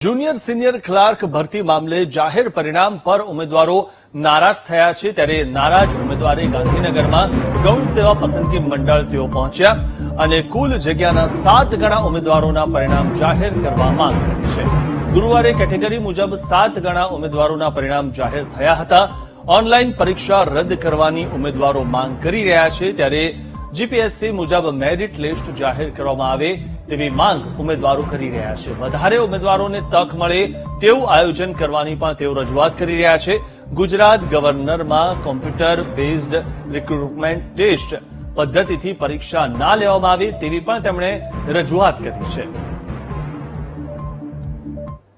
Junior senior clerk ભરતી મામલે જાહેર પરિણામ પર ઉમેદવારો નારાજ થયા છે. ત્યારે નારાજ ઉમેદવારે ગાંધીનગરમાં ગૌણ સેવા પસંદગી મંડળ તેઓ પહોંચ્યા અને કુલ જગ્યાના સાત ગણા ઉમેદવારોના પરિણામ જાહેર કરવા માંગ કરી છે. ગુરુવારે કેટેગરી મુજબ સાત ગણા ઉમેદવારોના પરિણામ જાહેર થયા હતા. ઓનલાઈન પરીક્ષા રદ કરવાની ઉમેદવારો માંગ કરી રહ્યા છે. ત્યારે જીપીએસસી મુજબ મેરિટ લિસ્ટ જાહેર કરવામાં આવે તેવી માંગ ઉમેદવારો કરી રહ્યા છે. વધારે ઉમેદવારોને તક મળે તેવું આયોજન કરવાની પણ તેઓ રજૂઆત કરી રહ્યા છે. ગુજરાત ગવર્નરમાં કોમ્પ્યુટર બેઝડ રિક્રુટમેન્ટ ટેસ્ટ પદ્ધતિથી પરીક્ષા ના લેવામાં આવે તેવી પણ તેમણે રજૂઆત કરી છે.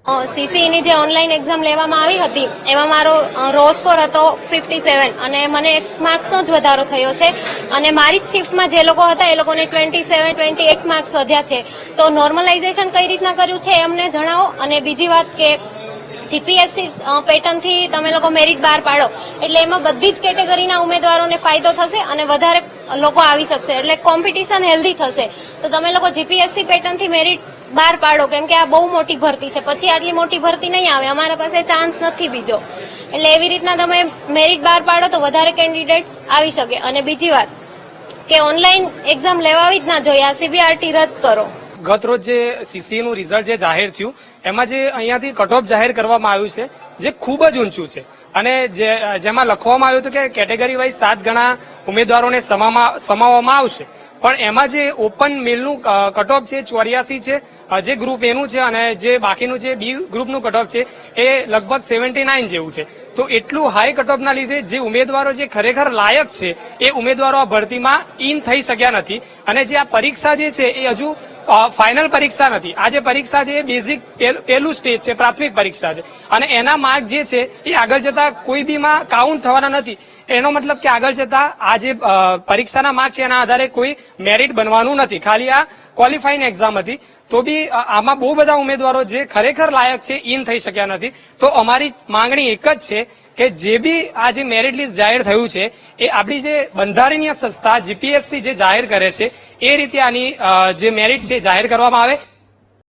સીસીની જે ઓનલાઈન એક્ઝામ લેવામાં આવી હતી, એમાં મારો રો સ્કોર હતો ફિફ્ટી સેવન અને મને એક માર્ક્સનો જ વધારો થયો છે. અને મારી જ શિફ્ટમાં જે લોકો હતા, એ લોકોને twenty seven twenty eight marks વધ્યા છે. તો નોર્મલાઇઝેશન કઈ રીતના કર્યું છે એમને જણાવો. અને બીજી વાત કે જીપીએસસી પેટર્નથી તમે લોકો મેરિટ બહાર પાડો. એટલે એમાં બધી જ કેટેગરીના ઉમેદવારોને ફાયદો થશે અને વધારે લોકો આવી શકશે. એટલે કોમ્પિટિશન હેલ્ધી થશે. તો તમે લોકો જીપીએસસી પેટર્નથી મેરિટ બહાર પાડો, કેમ કે આ બહુ મોટી ભરતી છે. પછી આટલી મોટી ભરતી નહીં આવે. અમારા પાસે ચાન્સ નથી બીજો. એટલે એવી રીતના તમે મેરિટ બહાર પાડો તો વધારે કેન્ડિડેટ્સ આવી શકે. અને બીજી વાત કે ઓનલાઈન એક્ઝામ લેવાવી જ ના જોઈએ. આ સીબીઆરટી રદ કરો. ગત રોજ જે સીસીએ નું રિઝલ્ટ જે જાહેર થયું, એમાં જે અહીંયાથી કટ ઓફ જાહેર કરવામાં આવ્યું છે, જે ખૂબ જ ઊંચું છે. અને જેમાં લખવામાં આવ્યું હતું કે કેટેગરી વાઇઝ સાત ગણા ઉમેદવારોને સમાવવામાં આવશે. પણ એમાં જે ઓપન મેલનું કટઓફ છે, ચોર્યાસી છે જે ગ્રુપ એનું છે અને જે બાકીનું જે બી ગ્રુપનું કટઓફ છે, એ લગભગ સેવન્ટી નાઇન જેવું છે. તો એટલું હાઈ કટઓફના લીધે જે ઉમેદવારો જે ખરેખર લાયક છે, એ ઉમેદવારો આ ભરતીમાં ઇન થઈ શક્યા નથી. અને જે આ પરીક્ષા જે છે, એ હજુ ફાઇનલ પરીક્ષા નથી. આ જે પરીક્ષા છે, એ બેઝિક પહેલું સ્ટેજ છે, પ્રાથમિક પરીક્ષા છે. અને એના માર્ક જે છે, એ આગળ જતા કોઈ બીમાં કાઉન્ટ થવાના નથી. એનો મતલબ કે આગળ જતા આ જે પરીક્ષાના માર્ક છે, એના આધારે કોઈ મેરિટ બનવાનું નથી. ખાલી આ ક્વોલિફાઈંગ એક્ઝામ હતી. તો બી આમાં બહુ બધા ઉમેદવારો જે ખરેખર લાયક છે ઇન થઈ શક્યા નથી. તો અમારી માંગણી એક જ છે કે જે બી આ જે મેરિટ લિસ્ટ જાહેર થયું છે, એ આપણી જે બંધારણીય સંસ્થા જીપીએસસી જે જાહેર કરે છે, એ રીતે આની જે મેરિટ છે જાહેર કરવામાં આવે.